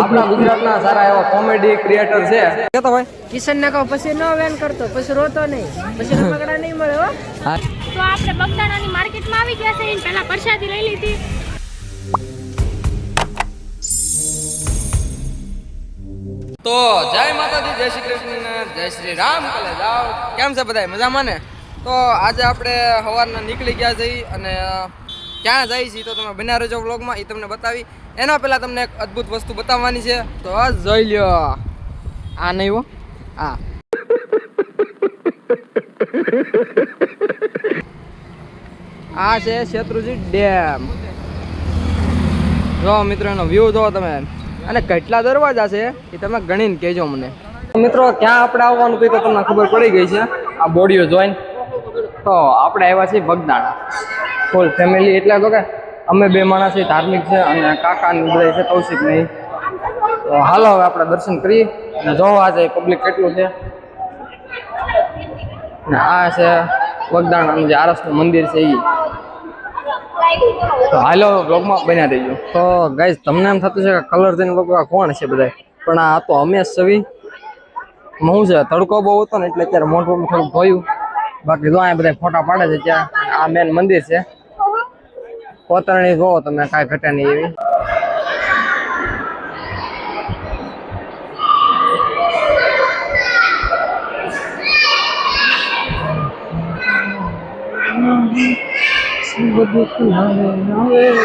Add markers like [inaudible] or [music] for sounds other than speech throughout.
આપણા ગુજરાતના સારા એવા કોમેડી ક્રિએટર છે. કેતો ભાઈ? કિશન ને કહો પછી ન વેન કરતો પછી રોતો નહીં પછી રમકડા નહીં મળે હો. તો આપણે બગદાણાની માર્કેટમાં આવી ગયા છે એને પહેલા પ્રસાદી લઈ લીધી. તો જય માતાજી જય શ્રી કૃષ્ણ જય શ્રી રામ. કલે જાઓ. કેમ છે બધા મજામાં ને? તો આજે આપણે સવારના નીકળી ગયા જઈ અને ક્યાં જાય છીએ તો તમે બન્યા રહેજો વ્લોગમાં એ તમને બતાવી. એના પહેલાં તમને એક અદ્ભુત વસ્તુ બતાવવાની છે. તો જોઈ લ્યો. આ નહીં હો, આ. આ છે શેત્રુજી ડેમ. જો મિત્રો, એનો વ્યૂ જો તમે. અને કેટલા દરવાજા છે એ તમે ગણીને કહેજો મને. મિત્રો, ક્યાં આપણે આવવાનું હતું તો તમને ખબર પડી ગઈ છે. આ બોડીઓ જોઈન. તો આપણે આવ્યા છીએ બગદાણા. ફૂલ ફેમિલી એટલે તો કે અમે બે માણસ એ ધાર્મિક છે અને કાકા ને બધા છે, કૌશિક નહીં તો હાલો હવે આપણે દર્શન કરીએ અને જોવા છે પબ્લિક કેટલું છે. ને આ છે બગદાણાનું જે આરસનું મંદિર છે એ તો હાલો બ્લોગમાં બન્યા રહીજો. તો ગાઈઝ તમને એમ થતું છે કે કલર થઈને વગવા કોણ છે બધા પણ આ તો અમે સવી હું છે, તડકો બહુ હતો ને એટલે અત્યારે મોટું થોડુંક ધોયું. બાકી જો અહીંયા બધા ફોટા પાડે છે ત્યાં, આ મેન મંદિર છે. કોતરણી જોવો તમે કાંઈ ઘટે નહીં એવી.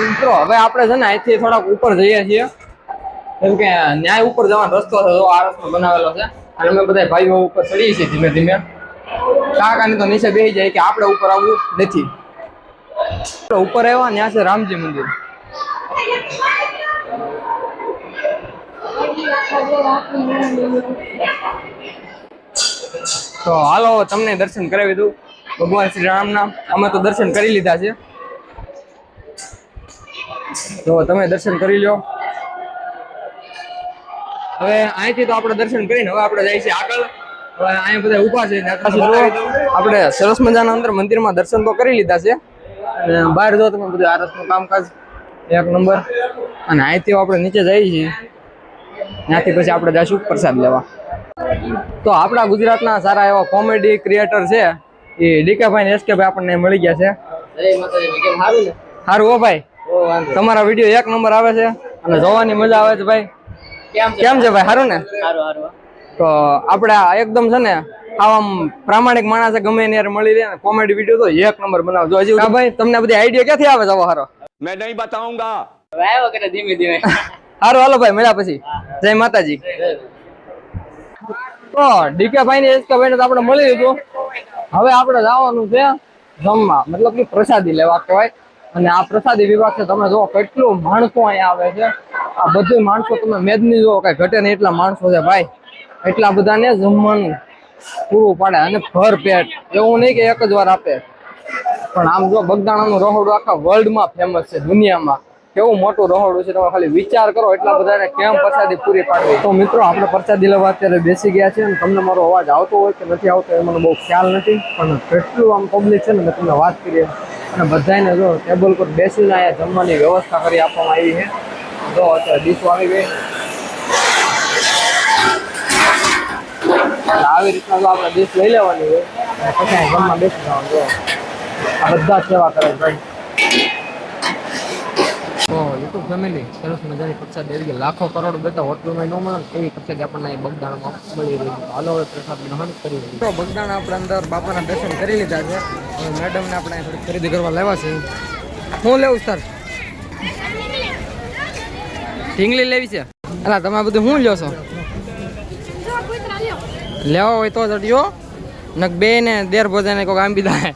મિત્રો, હવે આપણે છે ને અહીંથી થોડાક ઉપર જઈએ છીએ. કેમ કે ન્યાય ઉપર જવાનો રસ્તો છે આ રસ્તો બનાવેલો છે. અને અમે બધા ભાઈઓ ઉપર ચડીએ છીએ ધીમે ધીમે. કાકાની તો નીચે બેસી જાય કે આપણે ઉપર આવવું નથી. ઉપર આવ્યા ત્યાં છે રામજી મંદિર. તો હાલો તમને દર્શન કરાવી દઉં. ભગવાન શ્રી રામના અમે તો દર્શન કરી લીધા છે. તો તમે દર્શન કરી લો હવે અહીંથી તો આપણે દર્શન કરીને હવે આપણે જઈએ છીએ આગળ. હવે અહીંયા બધા ઊભા છે ને આપણે સરસ મજાના અંદર મંદિરમાં દર્શન તો કરી લીધા છે. અને બહાર જો તમે બધું આરસનું કામકાજ એક નંબર. અને અહીંથી આપણે નીચે જઈએ છીએ. ત્યાંથી પછી આપણે જઈશું પ્રસાદ લેવા. તો આપણા ગુજરાતના સારા એવા કોમેડી ક્રિએટર છે એ ડીકે ભાઈ ને એસકે ભાઈ આપણને મળી ગયા છે. સારું હો ભાઈ. તમારા વીડિયો એક નંબર આવે છે અને જોવાની મજા આવે છે ભાઈ. કેમ છે? ભાઈ? સારું ને? તો આપણે એકદમ છે ને આમ પ્રામાણિક માણસે ગમે ને મળી લે કોમેડી વીડિયો તો એક નંબર બનાવજો હજી ભાઈ તમને બધી આઈડિયા ક્યાંથી આવે જવા હારો? મેં નહીં બતાવુંગા. વાય વગેરે ધીમે ધીમે? [laughs] હારું હાલો ભાઈ મળ્યા પછી. જય માતાજી. તો ડીકે ભાઈ ને એસકે ભાઈ ને તો આપણે મળી લીધું. હવે આપણે જવાનું છે જમવા. મતલબ કે પ્રસાદી લેવા કોઈ અને આ પ્રસાદી વિભાગ છે તમે જુઓ કેટલું માણસો અહીંયા આવે છે. આ બધું માણસો તમે મેદની જો કઈ ઘટે નહીં એટલા માણસો છે ભાઈ. એટલા બધાને જમવાનું પૂરું પાડે અને ભર પેટ. એવું નહીં કે એક જ વાર આપે. પણ આમ જો બગદાણાનું રહોડું આખા વર્લ્ડમાં ફેમસ છે, દુનિયામાં. કેવું મોટું રહોડું છે, તમે ખાલી વિચાર કરો એટલા બધાને કેમ પ્રસાદી પૂરી પાડવી. તો મિત્રો, આપણે પ્રસાદી લેવા અત્યારે બેસી ગયા છે અને તમને મારો અવાજ આવતો હોય કે નથી આવતો એ મને બહુ ખ્યાલ નથી, પણ કેટલું આમ પબ્લિક છે ને મેં તમને વાત કરી અને બધાને જો ટેબલ પર બેસીને અહીંયા જમવાની વ્યવસ્થા કરી આપવામાં આવી છે. જો અત્યારે ડીશો આવી ગઈ. એટલે આવી રીતના જો આપણે ડીશ લઈ લેવાની હોય. અને પછી અહીં જમવા બેસી જવાનું જો આ બધા સેવા કરે ભાઈ. તો યુટ્યુબ ફેમિલી સરસ મજાની પ્રસાદ દેવી ગઈ. લાખો કરોડ બધા હોટલમાં ન મળે એવી પ્રસાદ આપણને અહીં બગદાણામાં મળી રહી છે. હાલો હવે પ્રસાદ ગ્રહણ કરી રહી તો બગદાણા આપણે અંદર બાપાના દર્શન કરી લીધા છે. હવે મેડમને આપણે થોડી ખરીદી કરવા લેવા છે. હું લેવું સર ઢીંગલી લેવી છે? અલા તમે બધું શું લ્યો છો? લેવા હોય તો ચડ્યો નક બે ને દેર ભોજન કોઈ આંબી દાય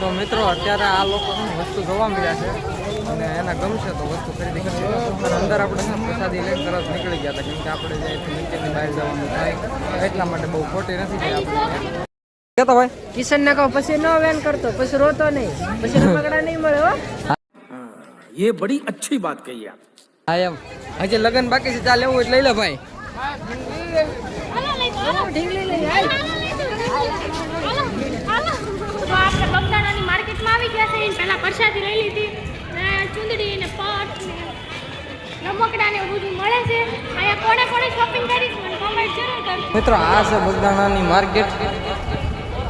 તો મિત્રો અત્યારે આ લોકો વસ્તુ જોવા મળ્યા છે. અને એના ગમશે તો વસ્તુ ખરીદી કરશે અંદર આપણે છે પ્રસાદી લઈને તરત નીકળી ગયા હતા. કેમ કે આપણે જાય નીચેની બહાર જવાનું થાય એટલા માટે બહુ ખોટી નથી થઈ આપણે કેતો ભાઈ? કિશન ને કહો પછી ન વેન કરતો પછી રોતો નહીં. પછી પકડા નહીં મળે હો. યે બડી અચ્છી બાત કહી આપ. આઈ એમ. આજે લગન બાકી છે ત્યાં લેવું હોય લઈ લે ભાઈ. મિત્રો આ છે બગદાણાની માર્કેટ.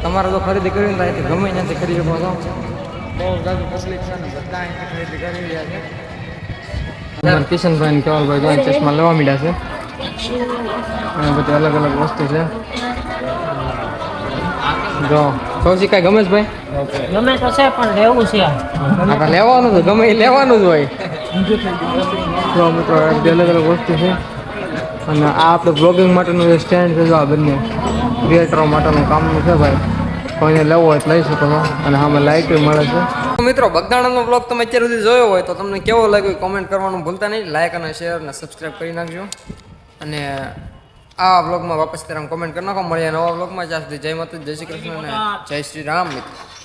તમારે તો ખરીદી કરવી હોય તો ગમે ત્યાંથી ખરીદી શકો છો. બહુ જાજુ છે ને બધા અહીંથી ખરીદી કરી રહ્યા છે. કિશનભાઈ ને કેવલભાઈ જો ચશ્મા લેવા માંડ્યા છે અને બધી અલગ અલગ વસ્તુ છે જો સૌથી કાંઈ ગમે છે ભાઈ ગમે તો છે પણ લેવું છે આપણે લેવાનું છે ગમે એ લેવાનું જ હોય તો મિત્રો બધી અલગ અલગ વસ્તુ છે અને આ આપણે બ્લોગિંગ માટેનું જે સ્ટેન્ડ છે જો આ બંને ક્રિએટરો માટેનું કામનું છે ભાઈ કોઈને લેવો હોય તો લઈ શકો અને આમાં લાઇટ મળે છે મિત્રો, બગદાણાનો બ્લોગ તમે અત્યાર સુધી જોયો હોય તો તમને કેવો લાગ્યો કોમેન્ટ કરવાનું ભૂલતા નહીં. લાઇક અને શેર અને સબસ્ક્રાઈબ કરી નાખજો. અને આ બ્લોગમાં વાપસ ત્યારે કોમેન્ટ કરી નાખો. મળીએ નવા બ્લોગમાં જ્યાં સુધી જય માતા જય શ્રી કૃષ્ણ અને જય શ્રી રામ મિત્રો.